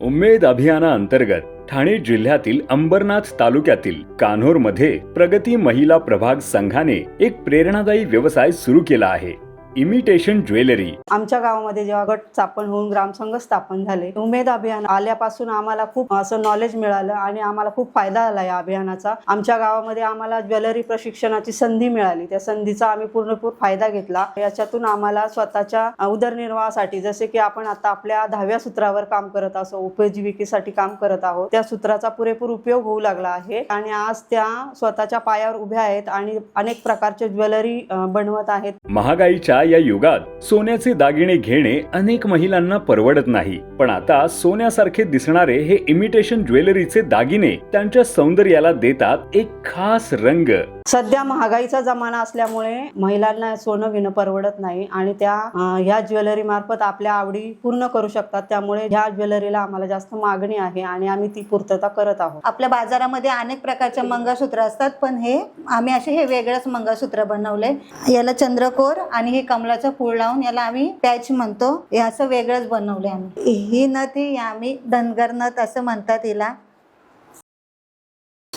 उमेद अभियानाअंतर्गत ठाणे जिल्ह्यातील अंबरनाथ तालुक्यातील कान्होरमध्ये प्रगती महिला प्रभाग संघाने एक प्रेरणादायी व्यवसाय सुरू केला आहे. इमिटेशन ज्वेलरी आमच्या गावामध्ये जेव्हा गट स्थापन होऊन ग्रामसंघ स्थापन झाले उमेद अभियान आल्यापासून आम्हाला खूप असं नॉलेज मिळालं आणि आम्हाला खूप फायदा झाला या अभियानाचा. आमच्या गावामध्ये आम्हाला ज्वेलरी प्रशिक्षणाची संधी मिळाली. त्या संधीचा आम्ही पूर्णपूर फायदा घेतला. याच्यातून आम्हाला स्वतःच्या उदरनिर्वाहासाठी जसे की आपण आता आपल्या दहाव्या सूत्रावर काम करत असो उपजीविकेसाठी काम करत आहोत त्या सूत्राचा पुरेपूर उपयोग होऊ लागला आहे. आणि आज त्या स्वतःच्या पायावर उभ्या आहेत आणि अनेक प्रकारचे ज्वेलरी बनवत आहेत. महागाईच्या या युगात सोन्याचे दागिने घेणे अनेक महिलांना परवडत नाही. पण आता सोन्यासारखे दिसणारे हे इमिटेशन ज्वेलरीचे दागिने त्यांच्या सौंदर्याला देतात एक खास रंग. सध्या महागाईचा जमाना असल्यामुळे महिलांना सोनं घेणं परवडत नाही आणि त्या ह्या ज्वेलरी मार्फत आपल्या आवडी पूर्ण करू शकतात. त्यामुळे ह्या ज्वेलरीला आम्हाला जास्त मागणी आहे आणि आम्ही ती पूर्तता करत आहोत. आपल्या बाजारामध्ये अनेक प्रकारचे मंगळसूत्र असतात पण हे आम्ही असे हे वेगळंच मंगळसूत्र बनवले. याला चंद्रकोर आणि हे कमलाचं फूल लावून याला आम्ही पॅच म्हणतो. हे असं वेगळंच बनवले आम्ही. ही नथ ही आम्ही धनगर नथ असं म्हणतात हिला.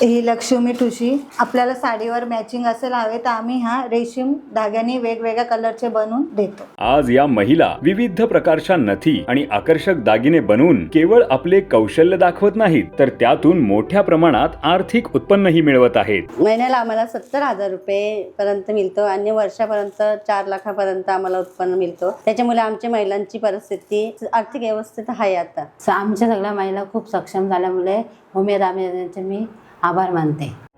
ही लक्ष्मी ठुशी आपल्याला साडीवर मॅचिंग असेल हवे तर आम्ही हा रेशीम धाग्याने वेगवेगळ्या कलरचे बनवून देतो. आज या महिला विविध प्रकारच्या नथी आणि आकर्षक दागिने बनवून केवळ आपले कौशल्य दाखवत नाहीत तर त्यातून मोठ्या प्रमाणात आर्थिक उत्पन्नही मिळवत आहेत. महिन्याला आम्हाला सत्तर हजार रुपये पर्यंत मिळतो आणि वर्षापर्यंत चार लाखापर्यंत आम्हाला उत्पन्न मिळतो. त्याच्यामुळे आमच्या महिलांची परिस्थिती आर्थिक व्यवस्थित आहे आता. आमच्या सगळ्या महिला खूप सक्षम झाल्यामुळे उमेद आम्ही मी आभार मानते.